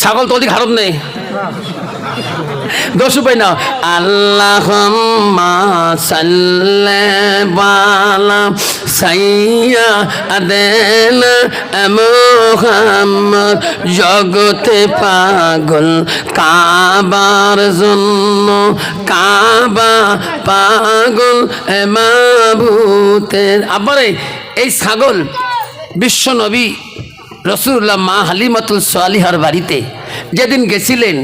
ছাগল তো অধিক হারত নেই। দোষ উপায় না আল্লাহ জগতে পাগল, কাবার জন্য কাবা পাগল মাবুতের আবারে এই ছাগল বিশ্ব নবী রসুল্লাহ মা হালিমাতুল সোয়ালিহার বাড়িতে যেদিন গেছিলেন,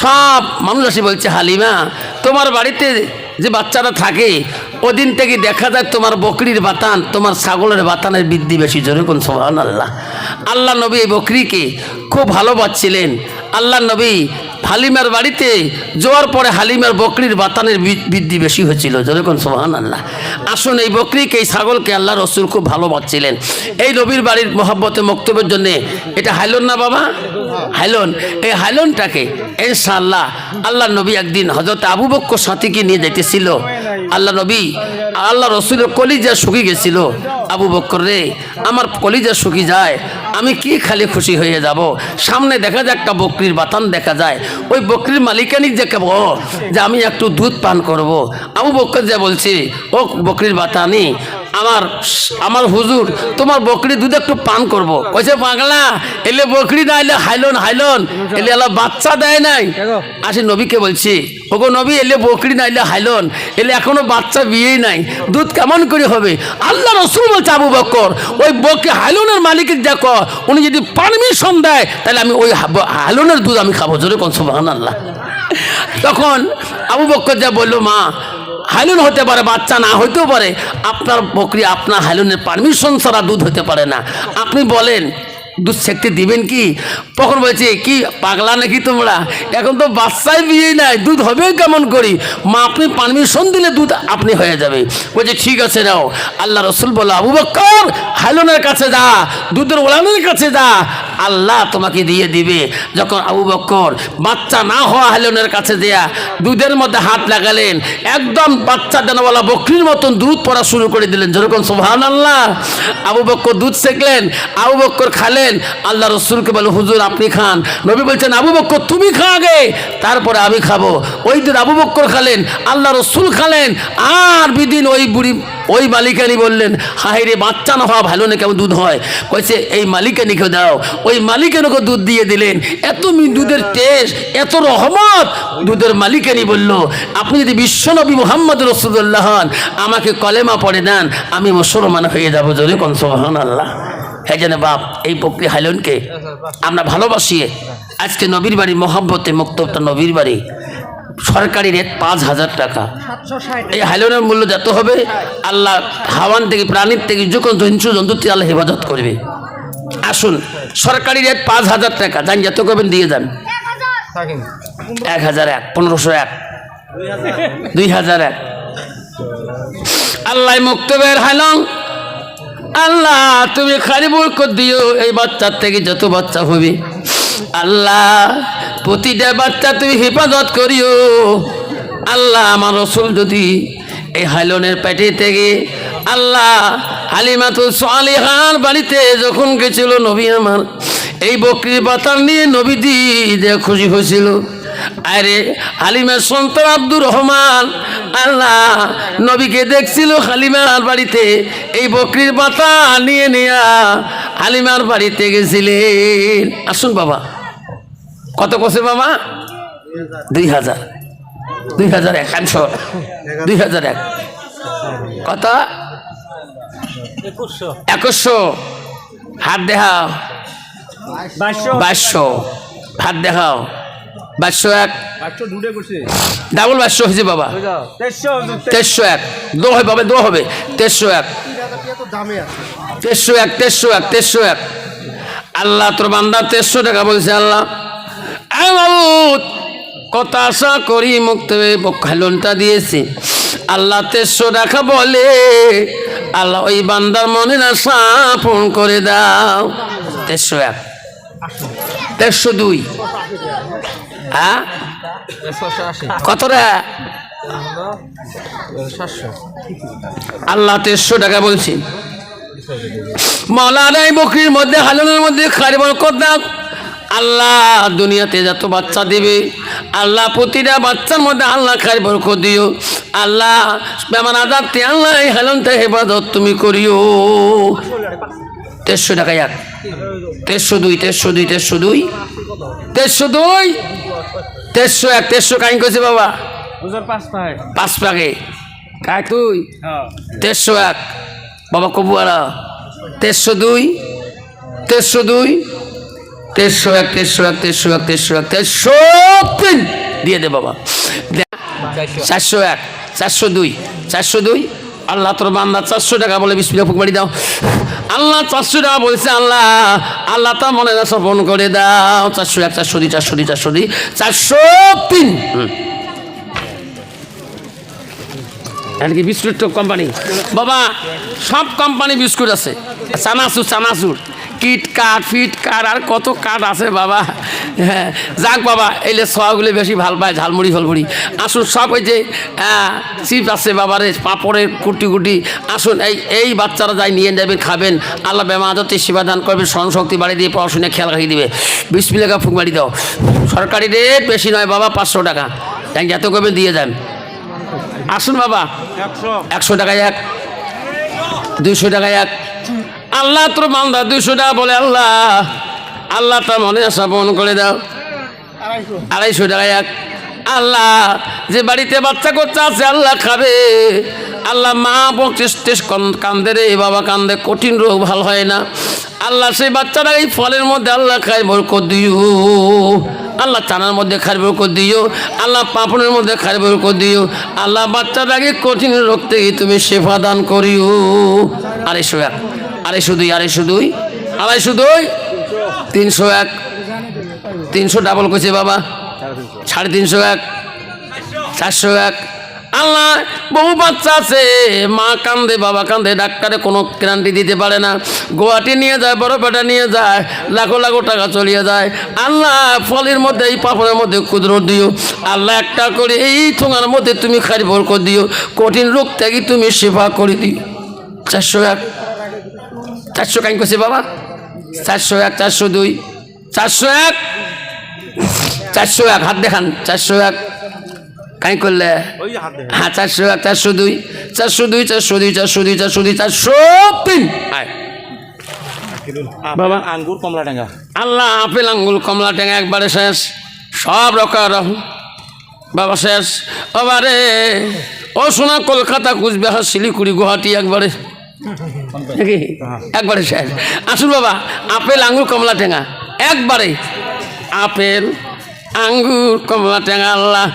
সব মানুষ আসে বলছে, হালিমা, তোমার বাড়িতে যে বাচ্চারা থাকে, ওদিন থেকে দেখা যায় তোমার বকরির বাতান, তোমার ছাগলের বাতানের বৃদ্ধি বেশি জোরে কোন সোহান আল্লাহ আল্লাহ নবী এই বকরিকে খুব ভালোবাসছিলেন আল্লাহ নবী হালিমার বাড়িতে যাওয়ার পরে হালিমার বকরির বাতানের বৃদ্ধি বেশি হয়েছিল। যেরকম সোহান আল্লাহ আসুন এই বকরিকে, এই ছাগলকে আল্লাহ রসুল খুব ভালো ভালোবাসছিলেন এই নবীর বাড়ির মহাব্বতে মক্তব্যের জন্য এটা হাইলন না বাবা? হাইলন। এই হাইলনটাকে ইনশাআল্লাহ আল্লাহ নবী একদিন হজরত আবু বক্কর সাথীকে নিয়ে যেতেছিল আল্লাহ নবী, আল্লাহ রসুলের কলিজা শুকিয়ে গেছিল। আবু বক্কর রে, আমার কলিজা শুকিয়ে যায়। আমি কি খালি খুশি হয়ে যাব? সামনে দেখা যায় একটা বকরির বাতান দেখা যায়। ওই বকরির মালিকানি যে কেব যে আমি একটু দুধ পান করব। আমি বকর যা বলছি, ও বকরির বাতানি আমার আমার হুজুর তোমার বকরি দুধ একটু পান করব। কইছে পাগলা এলে বকরি না এলে হাইলন হাইলন। এলে আল্লাহ বাচ্চা দেয় নাই। আসি নবীকে বলছি ওগো নবী এলে বকরি না এলে হাইলন। এলে এখনও বাচ্চা বিয়েই নাই। দুধ কেমন করে হবে? আল্লাহ রসুল বলছে আবু বকর ওই বকে হাইলনের মালিকের দেখো উনি যদি পারমিশন দেয় তাহলে আমি ওই হাইলনের দুধ আমি খাব। জোরে কোন সুবাহান আল্লাহ তখন আবু বক্কর যা বলল মা হাইলুন হতে পারে, বাচ্চা না হইতেও পারে, আপনার বকরি, আপনার হাইলুনের পারমিশন ছাড়া দুধ হতে পারে না। আপনি বলেন, দুধ সেকতে দিবেন কি? তখন বলছে, কি, পাগলা নাকি তোমরা? এখন তো বাচ্চাই বিয়ে নাই, দুধ হবে কেমন করি? মা, আপনি পারমিশন দিলে দুধ আপনি হয়ে যাবে। বলছে, ঠিক আছে, নাও। আল্লাহ রসুল বলো আবু বক্কর, হাইলনের কাছে যা, দুধের ওলানের কাছে যা আল্লাহ তোমাকে দিয়ে দিবে। যখন আবু বক্কর বাচ্চা না হওয়া হাইলনের কাছে দেয়া দুধের মধ্যে হাত লাগালেন, একদম বাচ্চা দেনওয়ালা বকরির মতন দুধ পড়া শুরু করে দিলেন। যেরকম সোহান আল্লাহ আবু বক্কর দুধ সেকলেন আবু বক্কর খালেন, আল্লাহ রসুলকে বলে, হুজুর, আপনি খান। নবী বলছেন, আবু বক্কর, তুমি খা আগে, তারপরে আমি খাব। ওই দিন আবু বক্কর খালেন, আল্লাহ রসুল খালেন, আর বিদিন ওই বুড়ি ওই মালিকানি বললেন হাই রে বাচ্চা না হওয়া ভালো না, কেমন দুধ হয়? কইছে, এই মালিকানিকে দাও। ওই মালিকানিকে দুধ দিয়ে দিলেন। এত দুধের টেস্ট, এত রহমত। দুধের মালিকানি বলল, আপনি যদি বিশ্বনবী মোহাম্মদ রসুল্লাহ হন, আমাকে কলেমা পড়ে দেন, আমি মুসলমান হয়ে যাব যদি কনসবাহান আল্লাহ হ্যাঁ জানে বাপ, এই বকরি হাইলনকে আমরা ভালোবাসি। আজকে নবীর বাড়ি, মহাব্বতে মুক্তটা নবীর বাড়ি। সরকারি রেট পাঁচ হাজার টাকা। এই হাইলনের মূল্য যত হবে আল্লাহ হাওয়ান থেকে প্রাণীর থেকে যখন জন্তু জন্তু আল্লাহ হেফাজত করবে। আসুন সরকারি রেট পাঁচ হাজার টাকা। যান যত করবেন দিয়ে যান। এক হাজার এক পনেরোশো এক। দুই হাজার এক। আল্লাহ মুক্তবের হাইলং আল্লাহ তুমি খালি বরকত দিও এই বাচ্চার থেকে যত বাচ্চা হবে। আল্লাহ প্রতিটা বাচ্চা তুমি হেফাজত করিও। আল্লাহ আমার রসুল যদি এই হাইলনের পেটে থেকে আল্লাহ হালিমাতুল সালিহার বাড়িতে যখন গেছিল, নবী আমার এই বকরির বাতার নিয়ে নবীদি যে খুশি হয়েছিল। আরে হালিমার সন্তান আব্দুর রহমান, আল্লাহ নবীকে দেখছিল হালিমার বাড়িতে, এই বকরির পাতা নিয়ে নেয়া হালিমার বাড়িতে গেছিলেন। আসুন বাবা। কত কষে বাবা দুই হাজার। দুই হাজার এক একশো দুই হাজার এক। কত? একুশশো। হাত দেখাও। বাইশশো। হাত দেখাও। বাইশশো এক। ডাবল বাইশশো হয়েছে বাবা। তেইশশো এক। দো হবে বাবা দো হবে। তেইশশো এক। তেইশশো এক তেইশশো এক তেইশশো এক। আল্লাহ তোর বান্দা তেইশশো টাকা বলছে আল্লাহ। কত আশা করি মুক্ত খালনটা দিয়েছি। আল্লাহ তেইশশো টাকা বলে, আল্লাহ ওই বান্দার মনের আশা পূরণ করে দাও। তেইশশো এক। তেইশশো দুই। হ্যাঁ কতটা? আল্লাহ তেইশশো টাকা বলছি। মৌলানা এই বকরির মধ্যে হালনের মধ্যে খারি বরকত দাও আল্লাহ দুনিয়াতে যত বাচ্চা দিবে আল্লাহ প্রতিটা বাচ্চার মধ্যে আল্লাহ খাই বরকত দিও। আল্লাহ বেমান আজাদতে আল্লাহ এই হেলনতে হেফাজত তুমি করিও। তেরশো টাকা এক। তেরশো দুই তেরশো দুই তেরশো দুই। তেরশো দুই? তেরশো এক তেরশো কাহিনী করছে বাবা। পাঁচ পাকে কায় তুই হ্যাঁ। তেরশো এক। বাবা কবুয়ারা। তেরশো দুই? তেরশো দুই? তেরশো এক তেরশো এক তেরশো এক তেরশো এক, তেরশো তিন। দিয়ে দে বাবা। চারশো এক, চারশো দুই চারশো দুই। আল্লাহ তোর বান্দা চারশো টাকা বলে বিসমিল্লা ফুক বাড়ি দাও। আল্লাহ চারশো টাকা বলছে, আল্লাহ আল্লাহ তার মনে না সপন করে দাও। চারশো এক, চারশো দুই চারশো দুই চারশো দুই, চারশো তিন। কি বিস্কুট কোম্পানি? বাবা, সব কোম্পানি বিস্কুট আছে। চানাচুর চানাচুর। কিট কাঠ ফিট কাঠ আর কত কাঠ আছে বাবা। হ্যাঁ যাক বাবা এলে সোয়াগুলি বেশি ভালো পায় ঝালমুড়ি ফালমুড়ি। আসুন সব ওই যে চিপ আছে বাবারে পাপড়ের কুটি কুটি। আসুন এই এই বাচ্চারা যাই নিয়ে যাবেন খাবেন। আল্লাহ বেমাদতে সেবা দান করবে স্মরণশক্তি বাড়ি দিয়ে পড়াশোনা খেয়াল রাখিয়ে দিবে। বিশ মিলাকা ফুক বাড়ি দাও। সরকারি রেট বেশি নয় বাবা পাঁচশো টাকা। তাই যত করবেন দিয়ে যান? আসুন বাবা একশো। একশো টাকায় এক দুইশো টাকায় এক। আল্লাহ তোর মান্দা দুইশো টাকা বলে আল্লাহ আল্লাহ তার মনে আশা পূরণ করে দাও। আড়াইশো। টাকায় এক। আল্লাহ যে বাড়িতে বাচ্চা করতে আছে আল্লাহ খাবে। আল্লাহ মা পঁচিশ কান্দে রে বাবা কান্দে কঠিন রোগ ভালো হয় না। আল্লাহ সেই বাচ্চারা এই ফলের মধ্যে আল্লাহ খায় বরকত দিও। আল্লাহ চানার মধ্যে খায় বরকত দিও। আল্লাহ পাপড়ের মধ্যে খায় বরকত দিও। আল্লাহ বাচ্চাটাকে কঠিন রোগ থেকে তুমি সেবা দান করিও। আড়াইশো এক। আড়াইশো দুই আড়াইশো দুই আড়াইশো দুই তিনশো এক। তিনশো ডাবল করছে বাবা। সাড়ে তিনশো এক। চারশো এক। আল্লাহ, বহু বাচ্চা আছে। মা কান্দে, বাবা কান্দে, ডাক্তারে কোনো গ্যারান্টি দিতে পারে না। গুয়াহাটি নিয়ে যায়, বড় বড়পেটা নিয়ে যায়, লাখো লাখো টাকা চলিয়ে যায়। আল্লাহ, ফলের মধ্যে, এই পাপড়ের মধ্যে ক্ষুদ্র দিও। আল্লাহ, একটা করে এই ঠোঙার মধ্যে তুমি খারি করে দিও। কঠিন রোগ থেকে তুমি সেবা করে দিও। চারশো এক। চারশো কাইন করছে বাবা। চারশো এক চারশো দুই। চারশো এক। চারশো এক হাত দেখান। চারশো এক কাই করলে। হ্যাঁ চারশো এক চারশো দুই। চারশো দুই চারশো দুই চারশো দুই চারশো দুই চারশো তিন। বাবা। আঙ্গুর কমলা টাঙ্গা। আল্লাহ আপেল আঙ্গুল কমলা টেঙা একবারে শেষ। সব রকম বাবা শেষ। বাবারে ও শোনা কলকাতা কুচবিহার শিলিগুড়ি গুয়াহাটি একবারে। নাকি? একবারে শেষ। আসুন বাবা, আপেল আঙুর কমলা টেঙা একবারে। আপেল, আঙ্গুর, কমলা টেঙা আল্লাহ।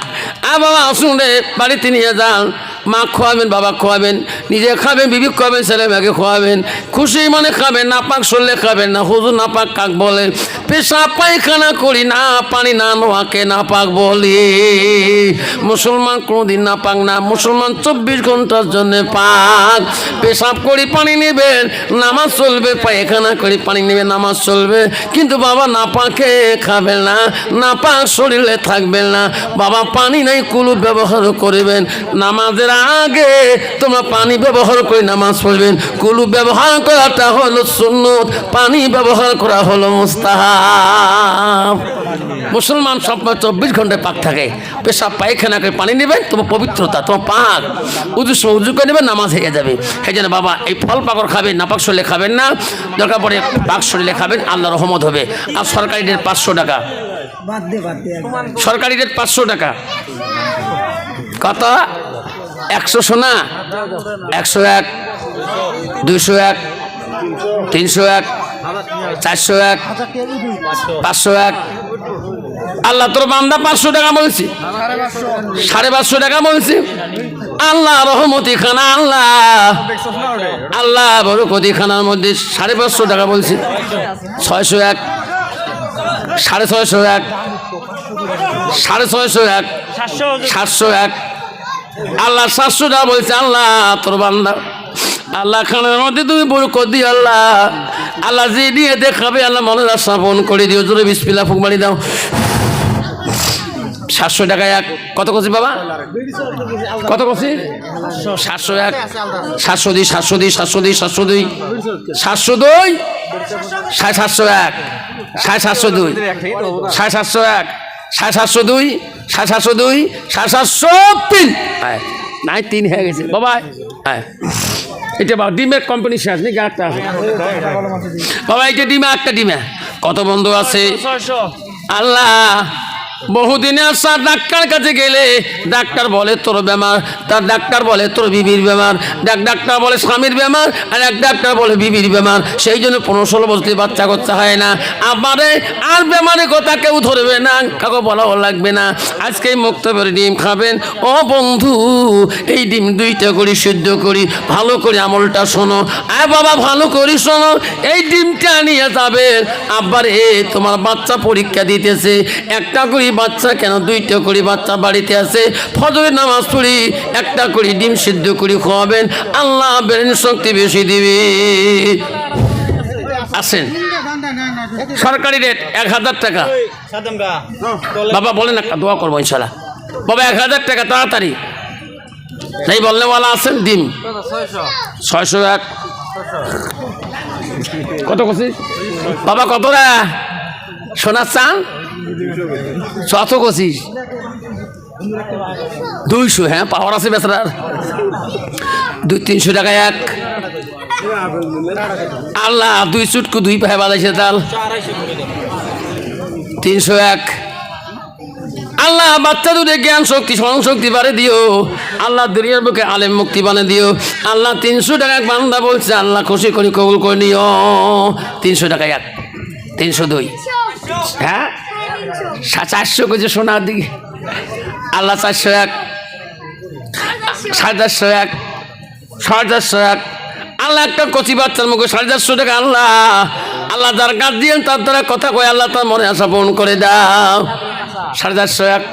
আর বাবা, আসুন রে, বাড়িতে নিয়ে যান। মা খোয়াবেন, বাবা খোয়াবেন। নিজে খাবেন, বিবি খাবেন ছেলে মেয়েকে খোয়াবেন। খুশি মানে খাবেন না পাক সরলে খাবেন না। হুজুর না পাক কাক বলে। পেশা পায়খানা করি, না পানি, না নোয়াকে, না পাক বলি। মুসলমান কোনোদিন না পাক না, মুসলমান চব্বিশ ঘণ্টার জন্য পাক। পেশাব করি, পানি নেবেন, নামাজ চলবে, পায়খানা করি, পানি নেবে, নামাজ চলবে। কিন্তু বাবা না পাকে খাবেন না না পাক শরীরে থাকবেন না। বাবা পানি নাই, কুলু ব্যবহার করবেন। নামাজের আগে তোমরা পানি ব্যবহার করে নামাজ পড়বেন। কুলু ব্যবহার করাটা হলো সুন্নত, পানি ব্যবহার করা হলো মুস্তাহাব। মুসলমান সব চব্বিশ ঘন্টায় পাক থাকে। পেশাব পায়খানা করে পানি নেবেন তোমার পবিত্রতা তোমার পাক। উজুর সময় উজু করে নেবেন নামাজ হয়ে যাবে। সেই জন্য বাবা এই ফল পাকর খাবেন নাপাক শরীরে খাবেন না। দরকার পড়ে পাক শরীরে খাবেন আল্লাহ রহমত হবে। আর সরকারি রেট পাঁচশো টাকা। সরকারি রেট পাঁচশো টাকা। কত? একশো সোনা? একশো এক দুইশো এক তিনশো এক চারশো এক, পাঁচশো এক। আল্লাহ তোর বান্দা পাঁচশো টাকা বলছি। সাড়ে পাঁচশো টাকা বলছি। আল্লাহ রহমতি খানা আল্লাহ। আল্লাহ বরকতি খানার মধ্যে সাড়ে পাঁচশো টাকা বলছি। ছয়শো এক, সাড়ে ছয়শো এক, সাড়ে ছয়শো এক, সাতশো এক। আল্লাহ সাতশো টাকা বলছে, আল্লাহ তোর বান্দা। আল্লাহ খানের মধ্যে তুমি বরকত দিও আল্লাহ। আল্লাহ যে দিয়ে দেখাবে আল্লাহ মনের আশা পূরণ করে দিও। জোরে বিসপিলা ফুক মারি দাও। সাতশো টাকায় এক। কত করছি বাবা? কত করছি সাতশো এক। সাতশো দুই সাতশো দুই সাতশো দুই সাতশো দুই। সাতশো দুই? সাড়ে সাতশো এক। সাড়ে সাতশো দুই। সাড়ে সাতশো এক। সাড়ে সাতশো দুই। সাড়ে সাতশো দুই। সাড়ে সাতশো তিন। আয়, নাই তিন হয়ে গেছে। বাবা হ্যাঁ এটা বাবা ডিমের কোম্পানি শেষ নাকি আটটা আছে? বাবা এটা ডিমে আটটা ডিমে। কত বন্ধু আছে? আল্লাহ! বহুদিনে আসা ডাক্তার কাছে গেলে ডাক্তার বলে, তোর বেমার। তার ডাক্তার বলে, তোর বিবির বেমার। ডাক ডাক্তার বলে, স্বামীর বেমার। আর এক ডাক্তার বলে, বিবির বেমার। সেই জন্য পনেরো ষোলো বছর বাচ্চা কাচ্চা হয় না। আমারে আর বেমারের কথা কেউ ধরবে না, কাউকে বলাও লাগবে না। আজকে মুক্ত করে ডিম খাবেন। ও বন্ধু, এই ডিম দুইটা করি, সিদ্ধ করি, ভালো করে আমলটা শোনো। আয় বাবা, ভালো করি শোনো। এই ডিমটা নিয়ে যাবে। আবার এ তোমার বাচ্চা পরীক্ষা দিতেছে। একটা করি বাচ্চা, কেন দুইটা করি বাচ্চা? বাড়িতে আছে, ফজরের নামাজ পড়ি, একটা করি ডিম সিদ্ধ করি, খাওয়াবেন। আল্লাহ ব্রেন শক্তি বেশি দিবে। আসেন। সরকারি রেট এক হাজার টাকা। বাবা, বলেন একটা দোয়া করব ইনশাল্লাহ। বাবা, এক হাজার টাকা, তাড়াতাড়ি। এই বললেওয়ালা আছেন ডিম? ছয়শো এক। কত কছিস বাবা, কত রে? সোনার চান কত কছিস দুইশো হ্যাঁ পাওয়ার আছে বেচারার। দুই তিনশো টাকা এক। আল্লাহ, দুই চুটকু, দুই পায়ে বাজাইছে তাল। তিনশো এক। আল্লাহ, বাচ্চা দুধে জ্ঞান শক্তি, স্মরণ শক্তি বাড়ে দিও। আল্লাহ, দুনিয়ার বুকে আলেম মুক্তি বানে দিও। আল্লাহ, তিনশো টাকা এক বান্দা বলছে, আল্লাহ, খুশি করি, কবুল করে নিও। তিনশো টাকা এক, তিনশো দুই। হ্যাঁ? চারশো কেজি সোনার দিকে আল্লাহ চারশো এক, সাড়ে চারশো এক, সাড়ে চারশো এক। আল্লাহ একটা কচি বাচ্চার মুখে সাড়ে চারশো টাকা, আল্লাহ। আল্লাহ যার কাজ দিয়েন, তার দ্বারা কথা কয়, আল্লাহ তার মনে আশা পূরণ করে দাও। সাড়ে চারশো এক,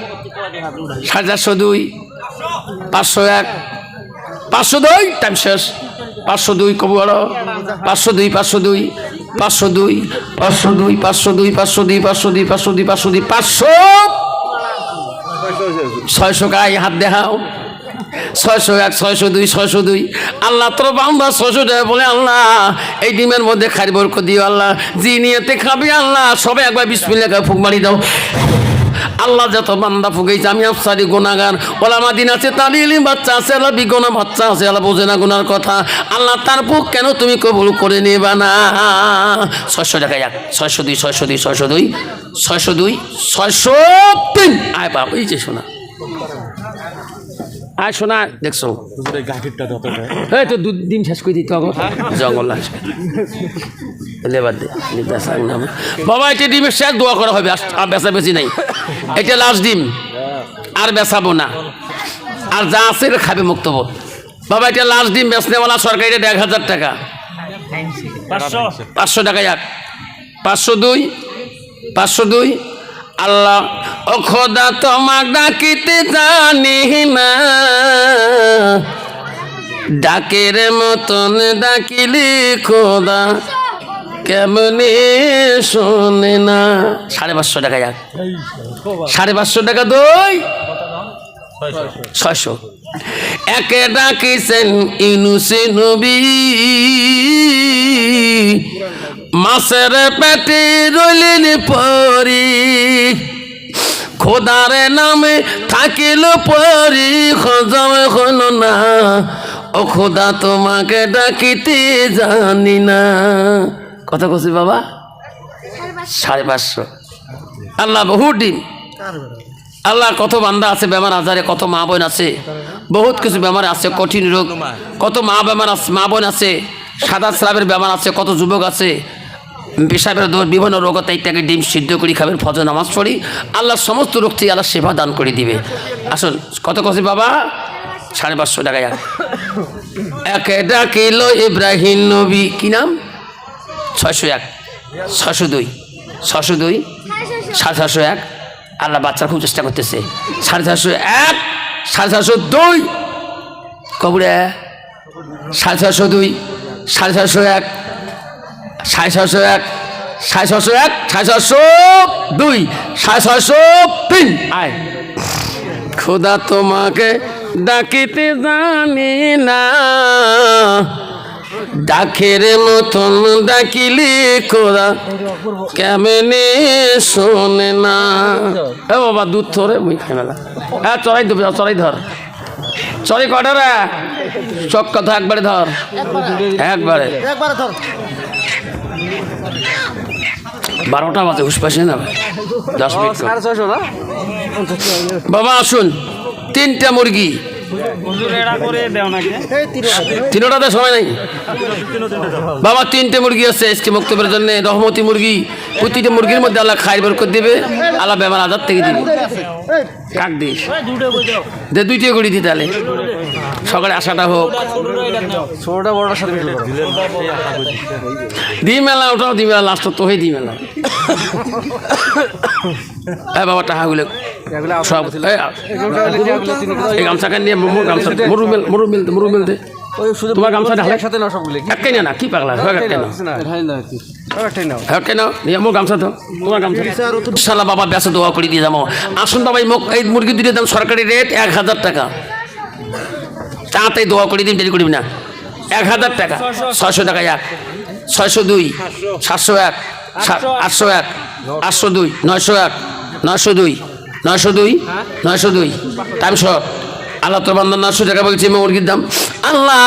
সাড়ে চারশো দুই, পাঁচশো এক, পাঁচশো দুই টাইম শেষ। পাঁচশো দুই কবু পাঁচশো দুই পাঁচশো দুই। পাঁচশো দুই পাঁচশো দুই পাঁচশো দুই পাঁচশো দুই পাঁচশো দুই পাঁচশো দুই পাঁচশো দুই, পাঁচশো! ছয়শো গায়ে হাত দেখাও। ছয়শো এক, ছয়শো দুই ছয়শো দুই। আল্লাহ তোর বান্দা ছয়শো টাকা বলে আল্লাহ, এই ডিমের মধ্যে খারি বরক দিও আল্লাহ। জি নিয়েতে খাবি আল্লাহ। সবে একবার বিশ মিনিট ফুক মারি দাও। আল্লাহ যত বান্দা ফুকেছে আমি আফসারি গুণাগার ওলামা দিন আছে তালিলি বাচ্চা আছে আল্লাহ বিগনা বাচ্চা আছে আল্লাহ বোঝে না গুনার কথা। আল্লাহ তার বুক কেন তুমি কবুল করে নেবা না? ছয়শো টাকা এক ছয়শো দুই ছয়শো দুই ছয়শো দুই ছয়শো দুই ছয়শো তিন। আয় বাপ এই যে শোনা। আয় শোনা দেখছ? এই তো ডিম শেষ করে দিতে হবে। জঙ্গল আসবে লেবার বাবা এটা ডিমের শেষ দোয়া করা হবে আর- বেচা বেশি নাই। এটা লাস্ট ডিম আর বেচাবো না। আর যা আছে এটা খাবে মুক্ত বোধ। বাবা এটা লাস্ট ডিম বেচনেওয়ালা সরকারি রেট এক হাজার টাকা। পাঁচশো। টাকা এক। পাঁচশো দুই পাঁচশো দুই। আল্লাহ ও খোদা তোমাক ডাকিতে জানি না। ডাকের মতন ডাকিলি খোদা। কেমনে শোনে না? সাড়ে পাঁচশো টাকা এক সাড়ে পাঁচশো টাকা দই? ছয়শো। একে ডাকিছেন ইনুসে নবী। মাছের পেটে রইলেন পরি। খোদারে নামে থাকিল পরি। খোঁজাম হলো না। ও খোদা, তোমাকে ডাকিতে জানি না। কত কছি বাবা? সাড়ে পাঁচশো। আল্লাহ বহু ডিম আল্লাহ কত বান্দা আছে, বেমার আজারে কত মা বোন আছে। বহুত কিছু বেমার আছে, কঠিন রোগ। কত মা বেমার আছে, মা বোন আছে। সাদা স্রাবের বেমার আছে, কত যুবক আছে। পেশাবের বিভিন্ন রোগ তাই তাকে ডিম সিদ্ধ করি, খাবেন ফজ নামাজ পড়ি। আল্লাহ সমস্ত রোগ থেকে আল্লাহ সেবা দান করে দিবে। আসুন, কত কছি বাবা? সাড়ে পাঁচশো এক। একে ডাকিল ইব্রাহিম নবী। কি নাম? ছয়শো এক ছশো দুই ছশো দুই, সাড়ে ছশো এক। আল্লাহ বাচ্চার খুব চেষ্টা করতেছে। সাড়ে ছশো এক, সাড়ে ছশো দুই। কবুরে? সাড়ে ছশো দুই, সাড়ে ছশো এক, সাড়ে ছশো এক, সাড়ে ছশো এক, সাড়ে ছশো দুই, সাড়ে ছশো তিন। আয়। খোদা তোমাকে ডাকিতে জানি না। ডাকের মতন ডাকিলি কোরা কেমনে শোনে না? এ বাবা দুধ ধরে মুই খাই মেলা। হ্যাঁ চড়াই দেবে চড়াই ধর। চড়াই কটা রে? চক কথা একবারে ধর। একবারে। একবারে ধর। বারোটা বাজে হুস পাশে না দশ মিনিট বাবা আসুন। তিনটা মুরগি। সময় নাই। বাবা, তিনটে মুরগি আছে, আজকে বক্তব্যের জন্য। রহমতি মুরগি, প্রতিটা মুরগির মধ্যে আল্লাহ খাই বের করে দেবে, আল্লাহ বেমার আজাদ থেকে দিবে। কাক দিস। দুটো কই দাও। দে দুইটিও করে দি তাহলে। সকালে আসাটা হোক। ষোলোটা বড়টার সাথে দি মেলা ওটাও দি মেলা লাস্ট তো হয়ে দি মেলা হ্যাঁ বাবা টাকাগুলো এগুলো সব এই, গামছাটা নিয়ে মোর গামছা মরু মেল মরু মেল মরু মেল দে। ওই শুধু তোমার গামছা ঢালে একসাথে না সবগুলো একটাই না না কি পাগলা একটাই না একটাই নাও হ্যাঁ কেন নিয়ে মোর গামছা তো। তোমার গামছা। শালা বাবা বেসা দোয়া করে দিয়ে যাব। আসুন বাবা এই এই মুরগি দুটো দাম সরকারি রেট এক হাজার টাকা। তাড়াতাড়ি দোয়া করে দিন দেরি করিবি না। এক হাজার টাকা। ছয়শো টাকা এক। ছয়শো দুই। সাতশো এক। আটশো এক। আটশো দুই। নয়শো এক। নয়শো দুই। নয়শো দুই। নয়শো দুই। টাইম শট আল্লাহ তোর বান্দার নশো টাকা বলছি মুরগির দাম। আল্লাহ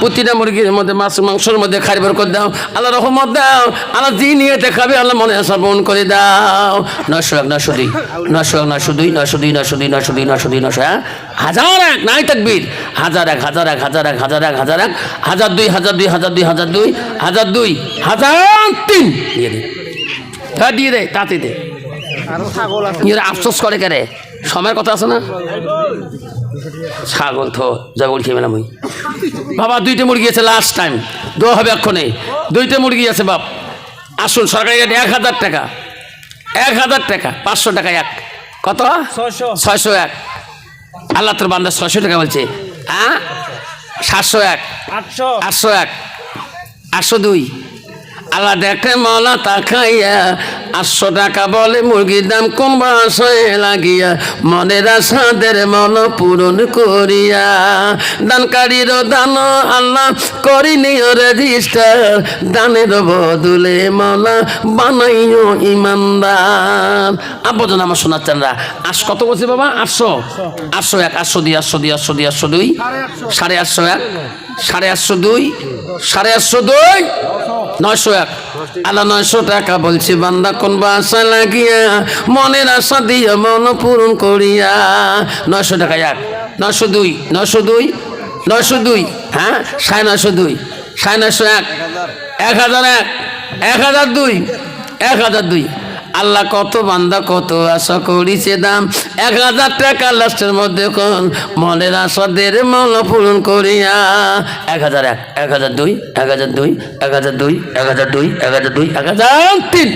প্রতিটা মুরগির মধ্যে মাছ মাংসের মধ্যে খাইবার করে দাও। আল্লাহ রহমত দাও। আল্লাহ দিন নিয়ে দেখাবে আল্লাহ মনে শ্রবণ করে দাও। নশো এক নশো দুই নশো এক নশো দুই নশো দুই নশো দুই নশো দুই নশো দুই নশো এক। হাজার এক নাই থাকবির হাজার এক হাজার এক হাজার এক হাজার এক হাজার এক। হাজার দুই হাজার দুই হাজার দুই হাজার দুই হাজার দুই হাজার তিন। দিয়ে দে। হ্যাঁ দিয়ে দে তাতে দে। আরও ছাগল আছে। এরা আফসোস করে কেরে? সময়ের কথা আছে না? ছাগল তো জগল খেয়ে মেলাম বাবা দুইটা মুরগি আছে লাস্ট টাইম দেওয়া হবে এক্ষণে। দুইটা মুরগি আছে বাপ। আসুন সরকারি রেট এক হাজার টাকা। এক হাজার টাকা পাঁচশো টাকা এক। কত? ছয়শো। ছয়শো এক। আল্লাহ তোর বান্দা ছয়শো টাকা বলছে। হ্যাঁ? সাতশো এক। আটশো। আটশো এক। আটশো দুই। আল্লাহ দেখে মলা তাকাইয়া, আটশো টাকা বলে মুরগির দাম কোন বাসায় লাগিয়া, মনের আশাদের মন পূরণ করিয়া দানকারীর দান আল্লাহ করিনি রেজিস্টার দানের বদলে মলা বানাইও ইমানদার। আবজন আমার শোনার চানরা আস কত বলছে বাবা? আটশো। আটশো এক, আটশো দুই আটশো দুই আটশো দুই আটশো দুই, সাড়ে আটশো এক, সাড়ে আটশো দুই, সাড়ে আটশো দুই। নয়শো এক। আল্লাহ নয়শো টাকা বলছি, বান্দা, কোন বাসা লাগিয়া মনের আশা দিয়া মন পূরণ করিয়া। নয়শো টাকা এক। নয়শো দুই। নয়শো দুই। নয়শো দুই। হ্যাঁ? সাড়ে নয়শো দুই। সাড়ে নয়শো এক। এক হাজার এক। এক হাজার দুই। এক হাজার দুই। আল্লাহ কত বান্দা, কত আশা করিছে দাম। এক হাজার টাকা লাস্টের মধ্যে কোন মনের আশাদের মন পূরণ করিয়া। এক হাজার এক এক হাজার দুই, এক হাজার দুই, এক হাজার দুই, এক হাজার দুই, এক হাজার দুই, এক হাজার তিন।